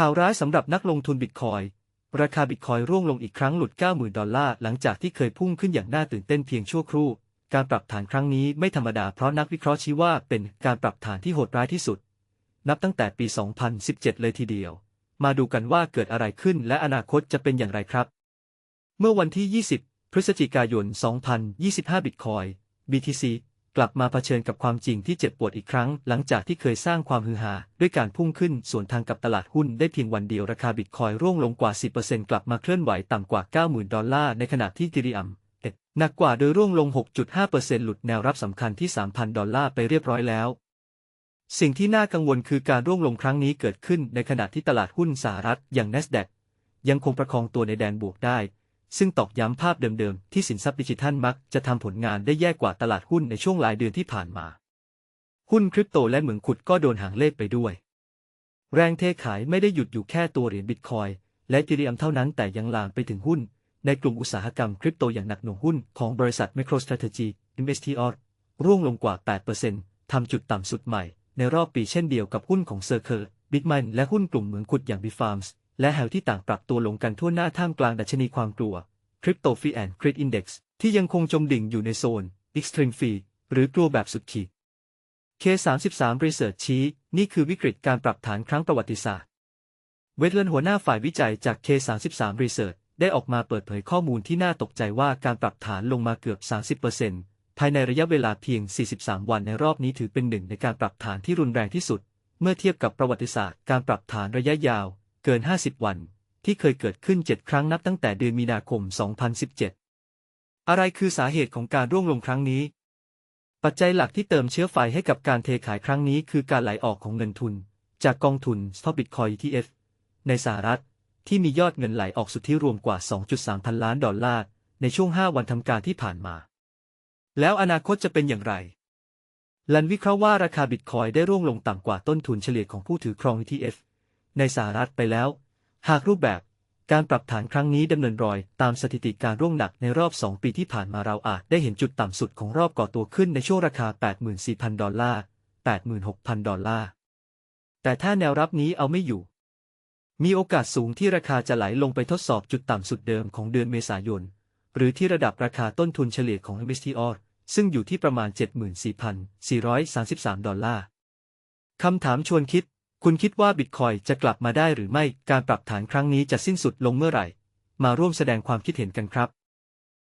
ข่าวร้ายสำหรับนักลงทุนบิตคอย ราคาบิตคอยร่วงลงอีกครั้งหลุด 90,000 ดอลลาร์หลังจากที่เคยพุ่งขึ้นอย่างน่าตื่นเต้นเพียงชั่วครู่ การปรับฐานครั้งนี้ไม่ธรรมดาเพราะนักวิเคราะห์ชี้ว่าเป็นการปรับฐานที่โหดร้ายที่สุด นับตั้งแต่ปี 2017 เลยทีเดียว มาดูกันว่าเกิดอะไรขึ้นและอนาคตจะเป็นอย่างไรครับ เมื่อวันที่ 20 พฤศจิกายน 2025 บิตคอย BTC กลับมาเผชิญกับความจริงที่เจ็บปวดอีกครั้ง หลังจากที่เคยสร้างความฮือฮาด้วยการพุ่งขึ้นส่วนทางกับตลาดหุ้นได้เพียงวันเดียวราคาบิตคอยร่วงลงกว่า 10%กลับมาเคลื่อนไหวต่ำกว่า 90,000 ดอลลาร์ในขณะที่ทีรีอัมหนักกว่าโดยร่วงลง 6.5%หลุดแนวรับสำคัญที่ 3,000 ดอลลาร์ไปเรียบร้อยแล้ว สิ่งที่น่ากังวลคือการร่วงลงครั้งนี้เกิดขึ้นในขณะที่ตลาดหุ้นสหรัฐอย่าง NASDAQ ยังคงประคองตัวในแดนบวกได้ ซึ่งตอกย้ำภาพเดิมๆ ที่สินทรัพย์ดิจิทัลมักจะทำผลงานได้แย่กว่าตลาดหุ้นในช่วงหลายเดือนที่ผ่านมา หุ้นคริปโตและเหมืองขุดก็โดนหางเลขไปด้วย แรงเทขายไม่ได้หยุดอยู่แค่ตัวเหรียญบิตคอยและอีเรียมเท่านั้นแต่ยังลามไปถึงหุ้น ในกลุ่มอุตสาหกรรมคริปโตอย่างหนักหน่วงหุ้นของบริษัท MicroStrategy MSTR ร่วงลงกว่า 8%ทำจุดต่ำสุดใหม่ ในรอบปีเช่นเดียวกับหุ้นของ Circle Bitmain และหุ้นกลุ่มเหมืองขุดอย่าง Bitfarms และแฮลที่ต่างปรับตัวลงกันทั่วหน้าท่ามกลางดัชนีความกลัว Crypto Fee and Crit Index ที่ยังคงจมดิ่งอยู่ในโซน Extreme Fee หรือกลัวแบบสุดขีด K33 Research ชี้ นี่คือวิกฤตการปรับฐานครั้งประวัติศาสตร์ เวทเลนหัวหน้าฝ่ายวิจัยจาก K33 Research ได้ออกมาเปิดเผยข้อมูลที่น่าตกใจว่าการปรับฐานลงมาเกือบ 30%ภายในระยะเวลาเพียง 43 วันในรอบนี้ถือเป็นหนึ่งในการปรับฐานที่รุนแรงที่สุด เมื่อเทียบกับประวัติศาสตร์การปรับฐานระยะยาว เกิน 50 วัน ที่เคยเกิดขึ้น 7 ครั้งนับตั้งแต่เดือนมีนาคม 2017 อะไรคือสาเหตุของการร่วงลงครั้งนี้ ปัจจัยหลักที่เติมเชื้อไฟให้กับการเทขายครั้งนี้คือการไหลออกของเงินทุน จากกองทุน Stock Bitcoin ETF ในสหรัฐ ที่มียอดเงินไหลออกสุทธิรวมกว่า 2.3 พันล้านดอลลาร์ในช่วง 5 วันทำการที่ผ่านมา แล้วอนาคตจะเป็นอย่างไร ลันวิเคราะห์ว่าราคาบิตคอยได้ร่วงลงต่ำกว่าต้นทุนเฉลี่ยของผู้ถือครอง ETF ในสหรัฐไปแล้ว หากรูปแบบการปรับฐานครั้งนี้ดำเนินรอยตามสถิติการร่วงหนักในรอบ 2 ปีที่ผ่านมาเราอาจได้เห็นจุดต่ำสุดของรอบก่อตัวขึ้นในช่วงราคา 84,000 ดอลลาร์ 86,000 ดอลลาร์ แต่ถ้าแนวรับนี้เอาไม่อยู่ มีโอกาสสูงที่ราคาจะไหลลงไปทดสอบจุดต่ำสุดเดิมของเดือนเมษายน หรือที่ระดับราคาต้นทุนเฉลี่ยของ MSTR ซึ่งอยู่ที่ประมาณ 74,433 ดอลลาร์ คำถามชวนคิด คุณคิดว่าบิตคอยจะกลับมาได้หรือไม่ การปรับฐานครั้งนี้จะสิ้นสุดลงเมื่อไหร่ มาร่วมแสดงความคิดเห็นกันครับ